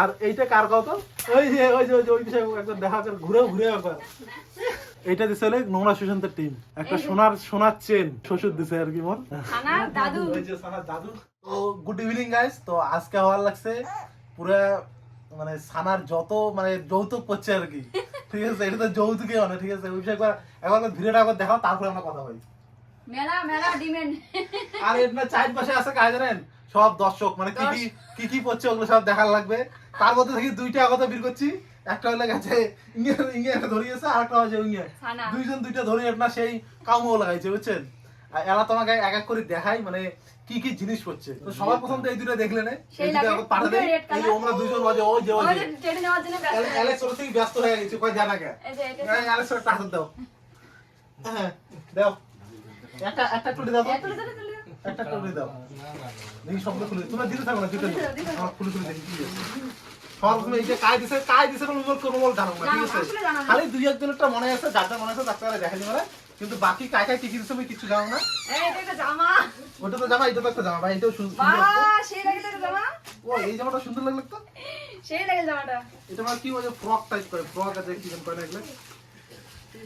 আর এইটা কার কত ওই যে ওই যে ওই বিষয়ে একবার দেখা করে ঘুরে ঘুরে একবার। এইটা দিছে হলে নোংরা সুশান্তের টিম একটা সোনার সোনার চেন শ্বশুর দিছে আর কি মোর। দাদু। তো গুড ইভিনিং গাইস তো আজকে হওয়ার লাগছে পুরা মানে সানার যত মানে যৌতুক করছে আর কি। ঠিক আছে? এটা তো যৌতুকই মানে ঠিক আছে? ওই বিষয়ে একবার একবার ভিডিওটা একবার দেখাও তারপরে আমরা কথা বলি। মেলা মেলা ডিমেন্ড আর এর না আছে কাজ জানেন? সব দর্শক মানে কি কি কি কি পড়ছে ওগুলো সব দেখার লাগবে। তার মধ্যে থেকে দুইটা কথা বের করছি। একটা হলে গেছে ইংয়ে ইংয়ে একটা ধরিয়েছে আর একটা হচ্ছে ইংয়ে দুইজন দুইটা ধরে না সেই কামও লাগাইছে বুঝছেন? তোমাকে এক এক করে দেখাই মানে কি কি জিনিস করছে তো সবার প্রথম তো এই দুটো দেখলে না সেই এই দুটো পাঠা দেয় এই আমরা দুইজন বাজে ওই যে ওই যে। আমাদের টেনে নেওয়ার জন্য ব্যস্ত। হয়ে অ্যালেক্স ওর থেকে ব্যস্ত হয়ে গেছে কয় জানা কে? এই যে এটা এই অ্যালেক্স ওর টাকা দাও। হ্যাঁ দাও। একটা একটা টুটি দাও। তো। এ, তুলে তুলে তুলে একটা করে দাও। দেখি সবগুলো খুলে তোমরা দিতে থাকো না দিতে দাও, দিতে দাও। আমার খুলে খুলে দেখি কি আছে। এই যে কাজ দিছে কাজ দিছে কোনো বল কোনো বল জানো না ঠিক আছে? আসলে জানো না। খালি দুই একজনেরটা মনে আছে যার যার মনে আছে ডাক্তার দেখালি মানে কিন্তু বাকি কায় কায় কি কি দিছে কিছু জানো না। এই এটা জামা। ওটা তো জামা এটা তো একটা জামা ভাই এটাও সুন্দর। সুন্দর বাহ সেই লাগে জামা। ও এই জামাটা সুন্দর লাগল তো? সেই লাগে জামাটা। এটা মানে কি ওই ফ্রক টাইপ করে ফ্রক আছে কি করে না এগুলো।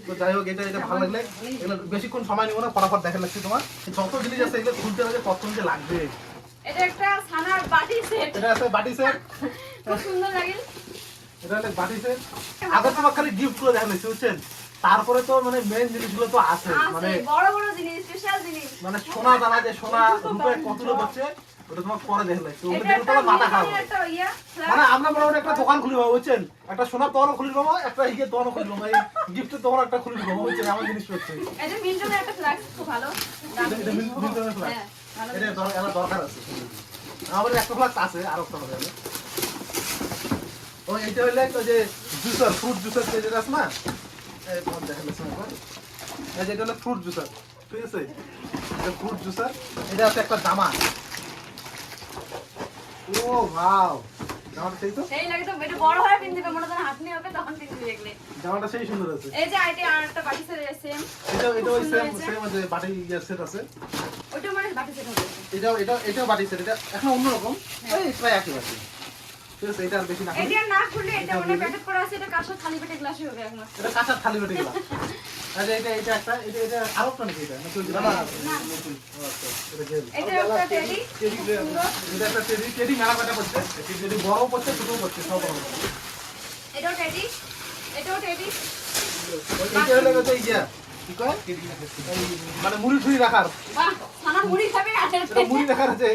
তো যাই হোক এটা এটা ভালো লাগলে। এগুলো বেশিক্ষণ সময় নিব না ফটাফট দেখা লাগছে তোমার। যত জিনিস আছে এগুলো খুলতে হবে কতক্ষণ যে লাগবে? এটা একটা ছানার বাটি সেট। এটা আছে বাটি সেট। খুব সুন্দর লাগে এটা বাটি সেট। আগে তোমার খালি গিফট করে দেখা লাগছে বুঝছেন? তারপরে তো মানে মেন জিনিসগুলো তো আছে। মানে বড় বড় জিনিস স্পেশাল জিনিস। মানে সোনা দানা যে সোনা রূপে কতগুলো হচ্ছে? ওটা তোমার পরে দেখলে মাথা মিনি ইয়া মানে আমরা মোটামুটি একটা দোকান খুলি পাবো বুঝছেন? একটা সোনার দোকানও খুলি পাবো একটা ইয়ে দোকানও খুলি পাবো গিফটের দোকান একটা খুলি পাবো বুঝছেন? আমার জিনিস করছে এটা হ্যাঁ দরকার আছে। একটা ফ্ল্যাট আছে আর একটা হবে ও এটা হইলে ওই যে জুসার ফ্রুট জুসার যেটা আছে না হলো ফ্রুট জুসার ঠিক আছে? এটা ফ্রুট জুসার এটা আছে একটা জামা ও ভাও জামাটা সেই তো? সেই লাগে তো এটা বড় হয় পিনতে মনে হয় হাত হবে তখন পিনতে দেখলে। জামাটা সেই সুন্দর আছে। এই যে আইটি আর একটা বাটি সেট সেম এটা এটা ওই সেম সেম আছে বাটি ইয়ার সেট আছে। ওইটা মানে বাটি সেট হবে। এটাও এটা এটাও বাটি সেট এটা এখন অন্যরকম। এই প্রায় একই বাটি। ঠিক আছে এটা আর বেশি না। এটা না খুললে এটা মানে প্যাকেট করা আছে এটা কাঁচা খালি পেটে গ্লাসই হবে একমাত্র। এটা কাঁচার থালি বেটে গেলাম আচ্ছা এটা এটা একটা এটা এটা আরও একটা নাকি এটা? না না নতুন আচ্ছা এটা গেল এটা একটা টেডি সুন্দর। এটা একটা টেডি টেডি মেলা কাটা পড়ছে। টেডি বড় পড়ছে ছোট পড়ছে সব বড় এটাও টেডি এটাও টেডি এইটা হলো কত ইয়া কি কয়? এই মানে মুড়ি রাখার। বাহ মুড়ি খাবে এটা মুড়ি রাখার আছে।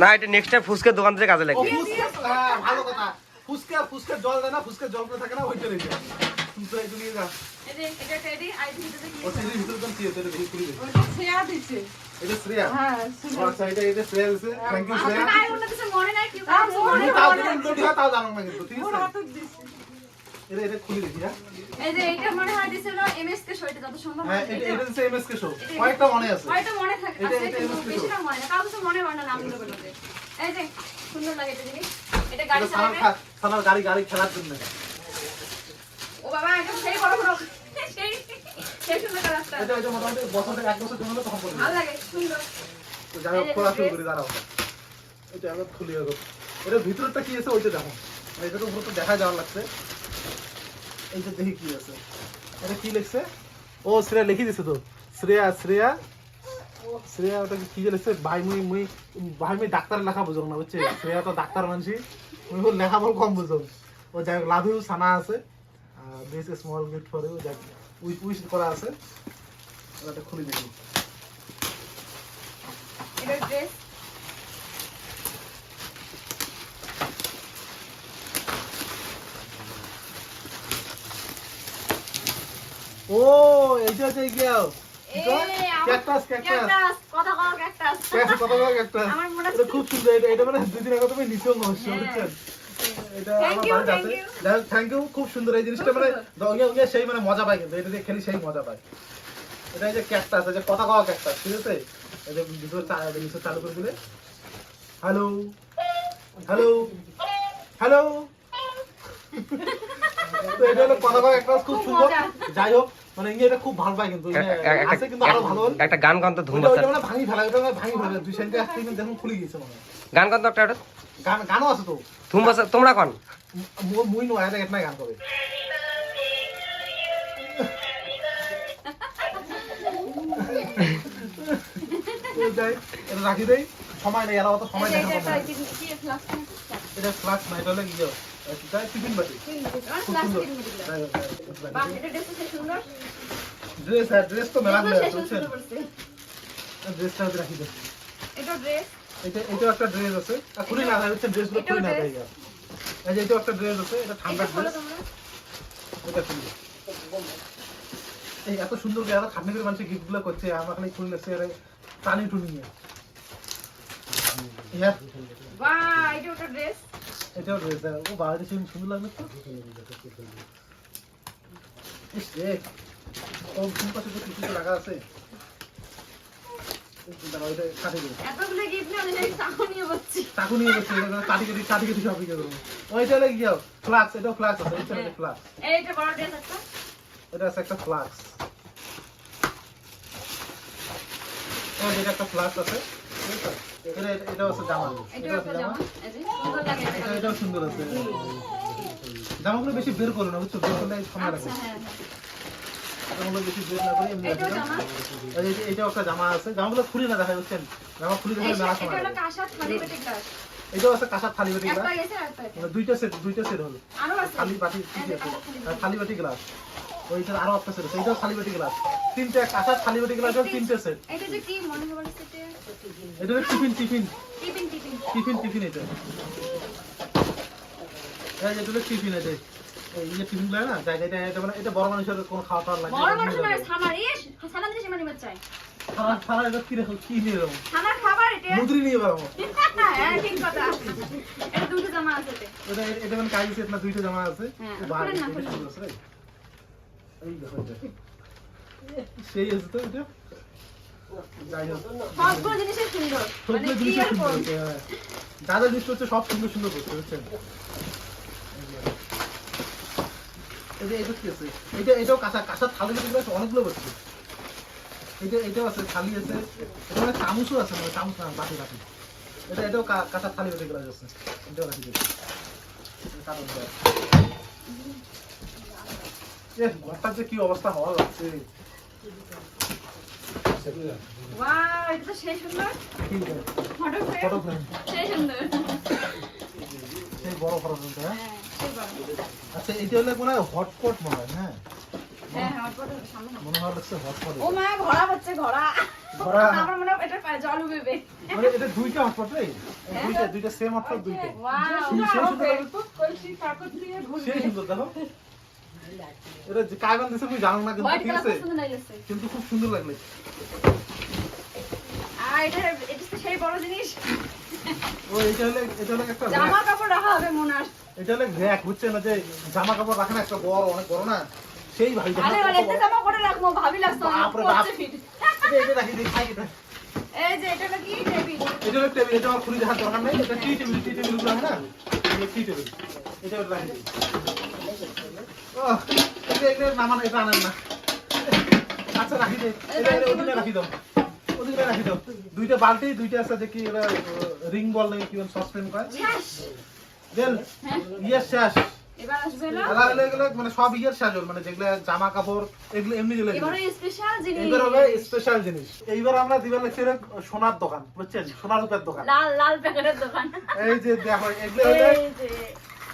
না এটা নেক্সট টাইম ফুচকার দোকান থেকে কাজে লাগবে। ফুসকা হ্যাঁ ভালো কথা। ফুসকা ফুসকা জল দেয় না ফুসকা জল করে থাকে না ওইটা রেখে তো এই দুনিয়া যা এই যে এটা টেডি আইটি ভিতরে কি ও সিঁড়ির ভিতরে কোন কি এটা দেখি খুলে দেখি ওটা ছেয়া দিচ্ছে এটা শ্রেয়া ও এটা এটা শ্রেয়া দিছে থ্যাংক ইউ শ্রেয়া আপনার আর অন্য কিছু নাই কি আমি তাও যদি উল্টো দিবা তাও জানো না কিন্তু ঠিক আছে এটা এটা খুলে দেখি হ্যাঁ এই যে। মনে হয়? হ্যাঁ মনে মনে মনে মনে হয় সুন্দর লাগে এটা জিনিস। এটা গাড়ি গাড়ি গাড়ি খেলার জন্য। ও বাবা একদম সেই বড় বড় ও শ্রেয়া দিছে তো শ্রেয়া শ্রেয়া শ্রেয়া কি লিখছে ভাই ডাক্তার লেখা বুঝো না বুঝছে শ্রেয়া তো ডাক্তার মানছি লেখা বল কম বুঝো। ও যাই হোক লাভ ইউ সানা আছে। This small gift for you যাই উইশ করা আছে। ওটা খুলে দেখি। এটা ড্রেস ও এইটা হচ্ছে গিয়া এই আমার- ক্যাকটাস ক্যাকটাস কথা কও ক্যাকটাস মনে এটা খুব সুন্দর এটা এটা মানে দুই দিন আগে তুমি নিচেও নষ্ট হ্যাঁ। বুঝছেন এটা আমার বাড়িতে আছে। যাই হোক থ্যাংক ইউ খুব সুন্দর এই জিনিসটা মানে সেই মানে মজা পায় কিন্তু এটা দিয়ে খেলি সেই মজা পায়। এটা এই যে ক্যাকটাস যে কথা কওয়া ক্যাকটাস ঠিক আছে? এই যে ভিতরে নিচে চালু করে দিলে। হ্যালো হ্যালো হ্যালো তো এটা হলো কথা কওয়া ক্যাকটাস খুব খুব সুন্দর। যাই হোক মানে ইয়ে এটা খুব ভালো পায় কিন্তু ইয়ে আছে কিন্তু আরও ভালো। একটা গান ধুম বাচ্চা মানে ভাঙি ফেলা মানে ভাঙি ফেলা দুই সাইডে একটা কিন্তু দেখুন খুলে গিয়েছে মনে গান কন্ত একটা গান গানও আছে তো? বাচ্চা তোমরা কন? মুই নয় এটা একটা গান করে এটা রাখি দেই। সময় নেই এলাকা তো সময় দেখা এটা না। কি- কি এটা ফ্লাক্স না এটা হলো ইয়ে টিফিন বাটি এটা। ড্রেস হ্যাঁ ড্রেস তো মেলা। ড্রেসটা রাখি দেই এটাও dress। এটা এটা একটা ড্রেস আছে। আর খুলে না হচ্ছে ড্রেসগুলো এটাও খুলে না। এই যে এটা একটা ড্রেস আছে এটা ঠান্ডা এটা ড্রেস এটা খুলি এই এত সুন্দর করে এত খাটনি করে মানুষ গিফট করছে আমার খালি খুলে লাগছে আরে টানি টুনি ইয়া। বাহ, এটাও একটা। এটাও ড্রেস ও সেই সুন্দর লাগবে তো। ইস রে ও কোন পাশে কিছু লাগা আছে। এটা লাগে ফ্লাক্স আছে এটা একটা ফ্লাক্স আছে জামা। জামা। সুন্দর এটা। এটা সুন্দর আছে। জামাগুলো বেশি বের করো না বুঝছ? বের করলে সময় লাগবে জামাগুলো বেশি বের না করে এমনি এটাও রাখি দাও। জামা। আর এই যে- এটাও একটা জামা আছে। জামাগুলো খুলি না দেখা যাচ্ছেন জামা খুলি দেখলে মেলা সময় হলো লাগে। কাঁসার থালি বাটি glass। এটাও আছে কাঁসার থালি বাটি গ্লাস গেছে, আর একটা আছে। দুইটা সেট দুইটা সেট হলো। থালি বাটি যে থালি বাটি গ্লাস ওইটার আরও একটা সেট আছে। এটাও থালি বাটি গ্লাস তিনটে কাঁসার থালি বাটি গ্লাস তিনটে সেট এটা যে কি মনে হয় এটা? এটা tiffin tiffin. Tiffin tiffin. Tiffin tiffin এটা। টিফিন এটা। এই যে টিফিনগুলো না জায়গা এটা এটা মানে এটা বড় মানুষের কোনো খাওয়া টাওয়া লাগে বড় মানুষ নয় সামার ইস সানা দিলে সীমা নিবে চাই সারা সারা এটা কি রেখো কি নিয়ে যাব সানার খাবার এটা মুদ্রি নিয়ে যাব হ্যাঁ ঠিক কথা। এটা দুটো জামা আছে এটা এটা মানে কাজ সেট না দুইটা জামা আছে। হ্যাঁ, ও বাহ, খুলেন না, এটা খুলেন। সুন্দর আছে রে। এই দেখো সেই আছে তো এটা? যাই হোক। সবগুলো জিনিসই সুন্দর। মানে সবগুলো কি জিনিসই আর সুন্দর বলব? হচ্ছে, হ্যাঁ। যা যা জিনিস হচ্ছে সব সুন্দর সুন্দর করছে বুঝছেন? এই যে এটা কি আছে। এটা এটাও কাঁচা কাঁচা থালি যেগুলো আছে অনেকগুলো বসছে এটা এটাও আছে থালি আছে। এটা মানে চামচও আছে মানে চামচ না বাটি বাটি। এটা এটাও কাঁচা থালি বাটি গুলো আছে। এটাও রাখি দিই ঘরটার যে কি অবস্থা হওয়া লাগছে। ওয়াও এটা তো সেই সুন্দর। Photo frame. সেই সুন্দর। সেই বড় ফটো ফ্রেমটা হ্যাঁ? হ্যাঁ। আচ্ছা এটা হলে মনে হয় হটপট মনে হয় হ্যাঁ? হ্যাঁ হ্যাঁ ফটো সামনে নাও। মনে হয় লাগছে হটপট ও মা ঘোড়া হচ্ছে ঘোড়া। ঘোড়া। আমার মনে হয় এটা জল উবেবে মানে এটা দুইটা হটপট রে দুইটা দুইটা সেম হটপট দুইটা ওয়াও সেই সুন্দর লাগে তো কলসি কাপড় দিয়ে ঘুরবে সেই সুন্দর দেখো। এটা যে বান দিছে তুমি জানো না কিন্তু ঠিক আছে। কিন্তু খুব সুন্দর লাগলে। আর এটা এটা সেই বড় জিনিস। ও এটা হলে এটা হলে একটা জামা কাপড় রাখা হবে মনে মোনার এটা হলে বুঝছে না যে জামা কাপড় রাখে না একটা বড় অনেক বড় না? সেই ভাই আরে এতে জামা করে রাখব ভাবি লাগতো না বাপরে বাপ। এটা রাখি দিই খাই এটা এই যে এটা কি টেবিল? এটা হলো টেবিল এটা আমার খুলি দেখার দরকার নেই। এটা টি টেবিল টি টেবিলগুলো না? এটা টি টেবিল এটা রাখি দিই ও এটা এটা নামান এটা আনেন না। আচ্ছা রাখি দে। এটা ওদিকে রাখি দাও। ওদিকে রাখি দাও। দুইটা বালতি দুইটা আছে যে কি এটা রিং বল নাকি কি সসপেন কয়? শেষ দেন ইয়ে শেষ। মানে সব ইয়ের সাজল মানে যেগুলো জামা কাপড় এগুলো এমনি যেগুলো এবারে হবে স্পেশাল জিনিস। এইবার আমরা দিবার লাগছে সোনার দোকান বুঝছেন? সোনার রূপের দোকান। লাল লাল প্যাকেটের দোকান। এই যে দেখো এগুলো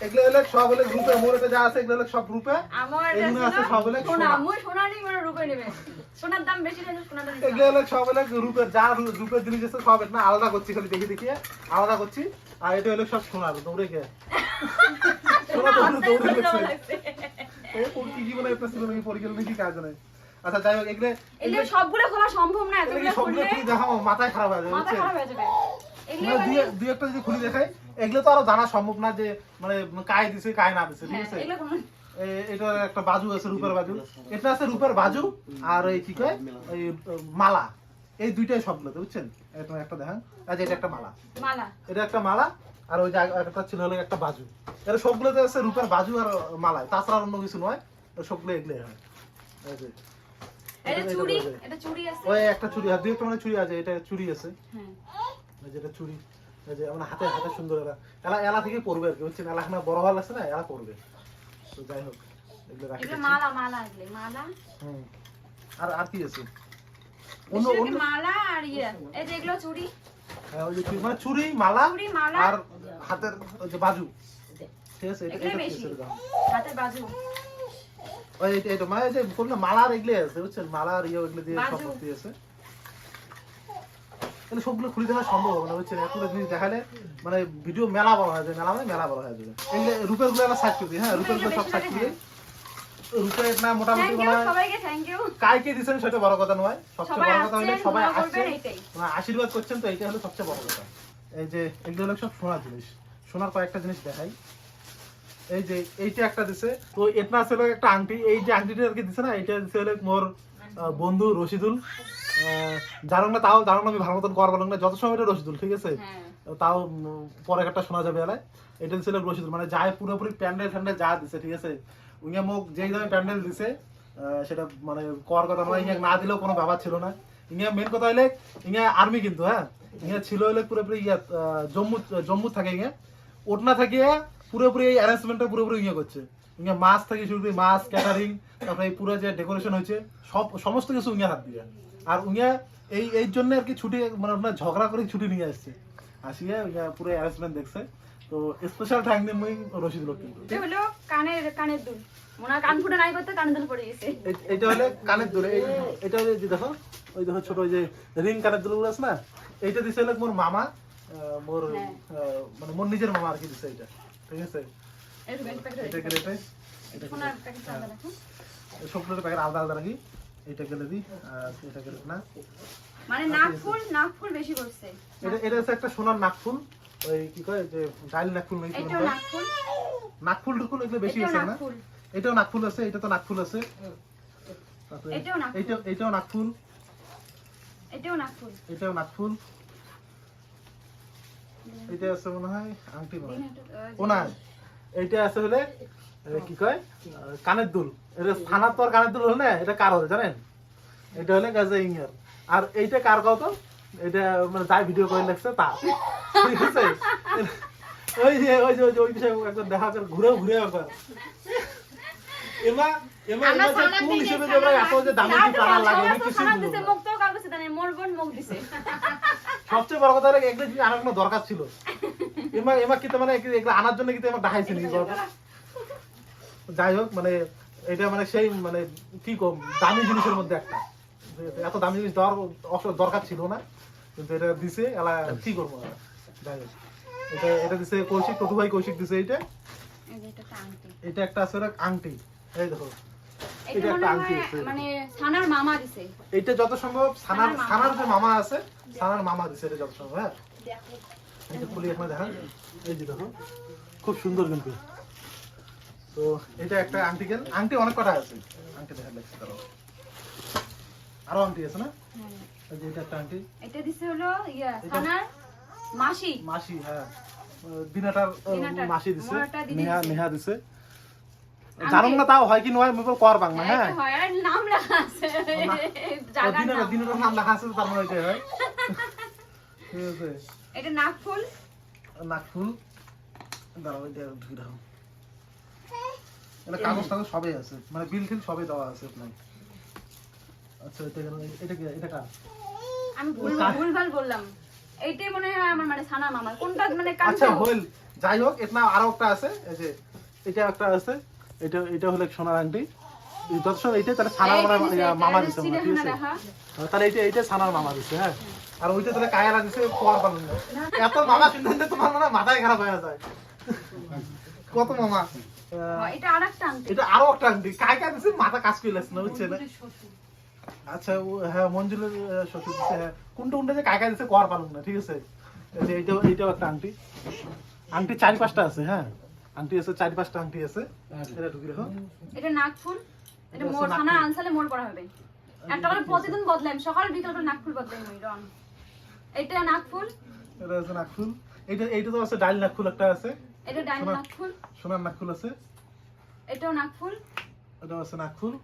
এগুলো হলে সব হলে গ্রুপে যা আছে এগুলো হলে সব গ্রুপে। আমার এগুলো আছে ছিল সব হলে সোনা। সোনা। মানে রূপে নেবে। সোনার দাম বেশি হলে সোনার দাম এগুলো হলে সব হলে রূপের যা রূপের জিনিস আছে সব না আলাদা করছি খালি দেখি দেখি আলাদা করছি। আর এটা হলো সব সোনার দৌড়ে খেয়ে সোনা দৌড়ে দৌড়ে গেছে এই কোন কি জীবনে একটা ছিল নাকি পরিকল্পনা কি কাজ নাই আচ্ছা যাই হোক এগুলো এগুলো সবগুলো খোলা সম্ভব না এতগুলো সবগুলো খুলে দেখাও মাথায় খারাপ হয়ে যাবে মাথা খারাপ হয়ে যাবে। এগুলো মানে দুই একটা যদি খুলে দেখাই। এগুলো তো আরও জানা সম্ভব না যে মানে কায় দিছে কায় না দিছে ঠিক হ্যাঁ আছে? এটা একটা বাজু আছে রূপের বাজু। এটা আছে রূপের বাজু আর এই কি কয়? এই মালা। এই দুইটাই সবগুলোতে বুঝছেন? এটা একটা দেখান। আচ্ছা এটা একটা মালা। মালা। এটা একটা মালা আর ওই যে একটা ছিল হলো একটা বাজু। এটা সবগুলোতে আছে রূপের বাজু আর মালা। তাছাড়া অন্য কিছু নয়। সবগুলো এগুলো হয়। চুড়ি? আছে? একটা চুড়ি আর দুই একটা মানে চুড়ি আছে এটা চুড়ি আছে। হ্যাঁ। যেটা চুড়ি। যে মানে হাতে হাতে সুন্দর এলা। এলা এলা থেকে পড়বে আর কি বুঝছেন? এলা এখন বড় হওয়ার আছে না এলা পড়বে। তো যাই হোক এগুলো রাখি মালা মালা এগুলো মালা। হুম। আর আর কি আছে? অন্য অন্য মালা আর ইয়ে এই যে এগুলো চুড়ি। হ্যাঁ, ওই যে চুড়ি মানে চুড়ি মালা চুড়ি মালা। আর হাতের ওই যে বাজু। ঠিক আছে? এটা এটা। হাতের বাজু। ওই এটা এটা মানে যে কোন মালা আর এগুলো আছে বুঝছেন? মালা আর ইয়ে দিয়ে সব। ভর্তি আছে। তাহলে সবগুলো খুলে দেওয়া সম্ভব হবে না বুঝছেন? এতগুলো জিনিস দেখালে মানে ভিডিও মেলা বড় হয়ে যায় মেলা মানে মেলা বড় হয়ে যাবে। এগুলো রূপেরগুলো আমরা সাইড করে দিই হ্যাঁ রূপেরগুলো সব সাইড করে রূপের না মোটামুটি হয় কাইকে সেটা বড় কথা নয় সবচেয়ে বড় কথা হলো সবাই আসছে মানে আশীর্বাদ করছেন তো এইটা হলো সবচেয়ে বড় কথা। এই যে এগুলো হলো সব সোনার জিনিস। সোনার কয়েকটা জিনিস দেখাই। এই যে এইটা একটা দিছে। তো এটা আছে হলো একটা আংটি এই যে আংটিটা আর কি দিছে না এটা দিছে হলো মোর বন্ধু রশিদুল। জানো না তাও জানো না আমি ভালো মতন কর না যত সময় এটা রশিদুল ঠিক আছে? হ্যাঁ। তাও পরে একটা শোনা যাবে এলায়। এটা দিছিল রশিদুল মানে যায় পুরোপুরি প্যান্ডেল ফ্যান্ডেল যা দিছে ঠিক আছে? উইয়া মোক যেই দামে প্যান্ডেল দিছে সেটা মানে কর কথা নয় ইয়া না দিলেও কোনো ব্যাপার ছিল না। ইয়া মেন কথা হইলে ইয়া আর্মি কিন্তু হ্যাঁ? ইয়া ছিল হইলে পুরোপুরি ইয়া জম্মু জম্মু থাকে ইয়া। ওটনা থাকে পুরোপুরি এই অ্যারেঞ্জমেন্টটা পুরোপুরি ইয়ে করছে। ইয়া মাছ থেকে শুরু করে মাছ ক্যাটারিং তারপরে এই পুরো যে ডেকোরেশন হয়েছে সব সমস্ত কিছু উইয়া হাত দিয়ে। আর উইয়া এই এই জন্য আর কি ছুটি মানে আপনার ঝগড়া করে ছুটি নিয়ে আসছে। আসিয়া উইয়া পুরো অ্যারেঞ্জমেন্ট দেখছে। তো স্পেশাল থ্যাংক দিন মুই রশিদ লোক কিন্তু এটা হলো কানের কানের দুল। মনে হয় কান ফুটে নাই করতে কানের দুল পড়ে গেছে। এইটা হলে কানের দুল। এই এটা হলে যে দেখো ওই দেখো ছোট ওই যে রিং কানের দুলগুলো আছে না এইটা দিছে হলো মোর মামা মোর হ্যাঁ। মানে মোর নিজের মামা আর কি দিছে এটা ঠিক আছে? এই ব্যাগ এটা গেলে এটা এটা সোনার প্যাকেট আলাদা রাখুন। সবগুলোর প্যাকেট আলাদা আলাদা রাখি। এটা দিই আর এটা গেলে না? মানে নাক ফুল নাক ফুল বেশি করছে। এটা এটা হচ্ছে একটা সোনার নাকফুল ওই কি কয় যে ডাইল নাকফুল নাকি কি এটাও বলে? নাক ফুল। নাকফুল টুকুল এগুলো বেশি আছে না? এটাও নাকফুল আছে এটা তো নাকফুল আছে। এটাও নাকফুল। এটাও নাকফুল এটাও নাক ফুল। এটাও নাকফুল এটা আছে মনে হয় আংটি মনে হয় ও না এইটা আছে হলে কি কয়? কানের দুল। এটা আর কানের দুল হলে না, এটা কার হল জানেন? এটা হলে গাছে ইংয়ার আর এইটা কার কত এটা মানে যাই ভিডিও করে লাগছে তা ঠিক আছে? ওই যে ওই যে, ওই বিষয়ে একবার দেখা করে ঘুরে ঘুরে একবার। এমা এমা এমা যে কোন হিসেবে যে সানার যে দামি কি পাড়া লাগে আমি কিছু সানার বুঝব দিছে, না। মুখ তো কারও কাছে জানে, মোর বোন মুখ দিছে। সবচেয়ে বড় কথা হলো আনার কোনো দরকার ছিল। এমা এমা কিন্তু মানে এগুলো আনার জন্য দেখাইছে নি যাই হোক মানে এটা মানে সেই মানে কি কম দামি জিনিসের মধ্যে একটা। এত দামি জিনিস দেওয়ার দরকার ছিল না কিন্তু এটা দিছে এলা কি করব যাই হোক এটা এটা দিছে কৌশিক টটু ভাই কৌশিক দিছে এটা এটা একটা আছে আংটি। এই দেখো। এটা এটা একটা আংটি আছে। মানে সানার মামা দিছে। এটা যত সম্ভব সানার সানার যে মামা আছে সানার মামা দিছে এটা যত সম্ভব হ্যাঁ? এটা খুলি এখানে দেখান। এই যে দেখো। খুব সুন্দর কিন্তু। তো এটা একটা আংটি গেল আংটি অনেক কটা আছে? আংটি দেখা লাগছে তারও আরও আংটি আছে না? হ্যাঁ। এই যে এটা একটা আংটি। এটা দিছে হলো ইয়া সানার মাসি। মাসি হ্যাঁ। আহ, দিনাটার মাসি দিছে। নেহা নেহা দিছে। আংটি। না তাও হয় কি নয় আমি বল কর বাংলা হ্যাঁ এটা নাম লেখা আছে। জায়গার দিনাটা নাম। লেখা আছে তার মানে ওইটাই হয়? ঠিক আছে। এটা নাক ফুল নাকফুল দাঁড়াও এটা ঢুকে দাও এটা কাগজ টাগজ সবই আছে মানে বিল টিল সবই দেওয়া আছে আপনার আচ্ছা এটা কেন এটা কি এটা কার আমি ভুল? ভুলভাল বললাম। এইটাই মনে হয় আমার মানে সানা মামার কোনটা মানে আচ্ছা হইল যাই হোক এটা আরও একটা আছে এই যে এটা একটা আছে। এটা এটা হলো সোনার আংটি। যত এইটা তাহলে সানার মামা দিছে ঠিক আছে? হ্যাঁ, তাহলে এইটা এইটা সানার মামা দিছে হ্যাঁ? আর ওইটা তাহলে কায়রা দিছে কোয়ার পালন এত মামা শুনতে তোমার মানে মাথায় খারাপ হয়ে যায়। কত মামা? আহ, এটা আরেকটা আংটি। এটা আরও একটা আংটি। কায় কায় দিছে? মাথা কাজ করে লাগছে না বুঝছে না? আচ্ছা হ্যাঁ মঞ্জুলের শ্বশুর দিছে হ্যাঁ। কোনটা কোনটা যে কায় কায় দিছে কোয়ার পালন না ঠিক আছে? এই যে এইটাও এইটাও একটা আংটি। আংটি চারি পাঁচটা আছে হ্যাঁ? আংটি আছে চারি পাঁচটা আংটি আছে। এটা ঢুকি রাখো। এটা নাক ফুল এটা এটা মোর ফুল। আনসালে মোর পড়া হবে। একটা করে প্রতিদিন বদলাম সকাল বিকাল করে নাক ফুল বদলাই মই রন এটা নাক ফুল এটা আছে নাকফুল। এইটা এইটা তো আছে ডাল নাকফুল একটা আছে। এটা ডাইন শোনা। নাক ফুল সোনার নাকফুল আছে। এটাও নাক ফুল এটা আছে নাকফুল।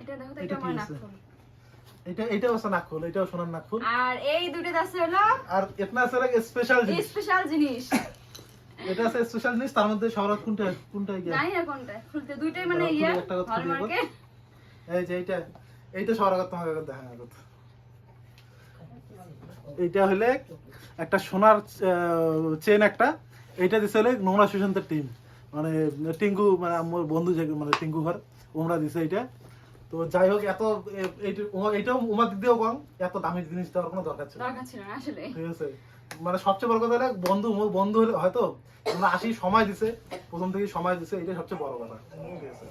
এটা দেখো তো এটা এটা আমার? নাকফুল। এটা এটাও আছে নাকফুল এটাও সোনার নাকফুল। আর এই দুটো আছে হলো আর এটা আছে স্পেশাল জিনিস। স্পেশাল জিনিস। এটা আছে স্পেশাল জিনিস তার মধ্যে কোনটা কোনটা গিয়ে? জানি না কোনটা খুলতে দুইটাই মানে ইয়ে হলমার্কে এই যে এইটা তোমাকে দেখা আগত। এইটা হলে একটা সোনার চেন একটা। এইটা দিছে হলে নোংরা সুশান্তের টিম মানে টিঙ্কু মানে আমার বন্ধু যে মানে টিঙ্কু ঘর ওমরা দিছে এইটা। তো যাই হোক এত এইটা ওমা- দিক দিয়েও কম। এত দামি জিনিস দেওয়ার কোনো দরকার ছিল দরকার ছিল না আসলে ঠিক আছে? মানে সবচেয়ে বড় কথা হলে বন্ধু বন্ধু হলে হয়তো আমরা আসি সময় দিছে প্রথম থেকে সময় দিছে এটা সবচেয়ে বড় কথা। ঠিক আছে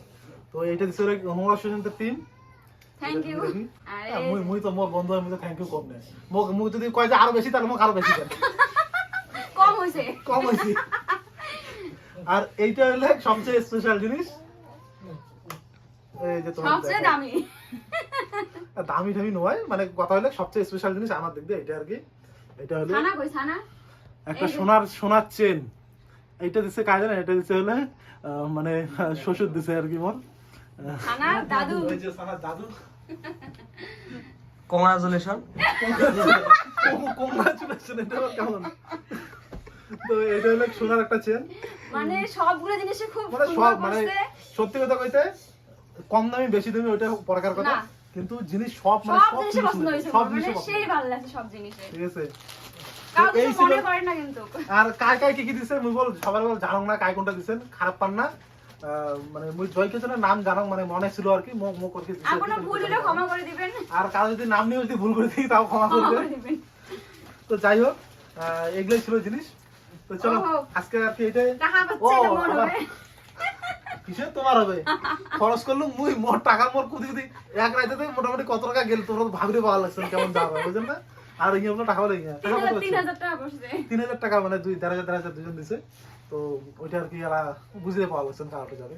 তো এইটা দিছে নোংরা টিম থ্যাংক ইউ। আর হ্যাঁ, মুই মুই তো মোর বন্ধু আমি তো থ্যাংক ইউ কম মোক মুই যদি কয় যে আরও বেশি তাহলে মোক আরও বেশি দেন কম হয়েছে কম হইছি। আর এইটা হলে সবচেয়ে স্পেশাল জিনিস। এই যে তোমার সবচেয়ে। দামি দামি। টামি নয় মানে কথা হলে সবচেয়ে স্পেশাল জিনিস আমার দিক দিয়ে এটা আর কি। এটা হলে ছানা কই ছানা? একটা সোনার সোনার চেন। এইটা দিছে কাজ জানে? এটা দিছে হলে মানে শ্বশুর দিছে আর কি মোর। ছানা দাদু। ওই যে সোনার দাদু। কংগ্রাচুলেশন কংগ্রাচুলেশন এটা কেমন? তো এটা হলো সোনার একটা চেন। মানে সবগুলো জিনিসে খুব মানে সব মানে সত্যি কথা কইতে কম দামি বেশি দামি ওইটা পরকার কথা। না। কিন্তু জিনিস সব মানে সব জিনিসে জিনিস পছন্দ হয়েছে সব আমার। মানে জিনিস সেই ভালো লাগছে সব জিনিসে ঠিক আছে। এই মনে করে না কিন্তু। আর কায় কায় কি কি দিছে মুই বল সবার বল জানো না কায় কোনটা দিছেন। খারাপ পান না। মানে মুই জয় কেছনের নাম জানো মানে মনে ছিল আর কি মুখ মুখ করকে দিছে আর কি, আপনার তুমি ভুল হলে ক্ষমা করে দিবেন। আর কারও যদি নাম নিয়ে যদি ভুল করে দিই তাও ক্ষমা করে দিবেন। তো যাই হোক এগুলোই ছিল জিনিস। তো চলো আজকে আর কি এটাই। ও, পাচ্ছে এটা মন আবার- হবে কিসে তোমার হবে? খরচ করল মুই মোর টাকা মোর কুদি কুদি। এক রাইতে মোটামুটি কত টাকা গেল তোমরা ভাবিরে পাওয়া লাগছে কেমন যাওয়া বুঝলেন না? আর ইয়ে হলো টাকা বলে তিন হাজার টাকা মানে দুই দেড় হাজার দেড় হাজার দুজন দিছে। তো ওইটা আর কি বুঝতে পাওয়া লাগছে না যাবে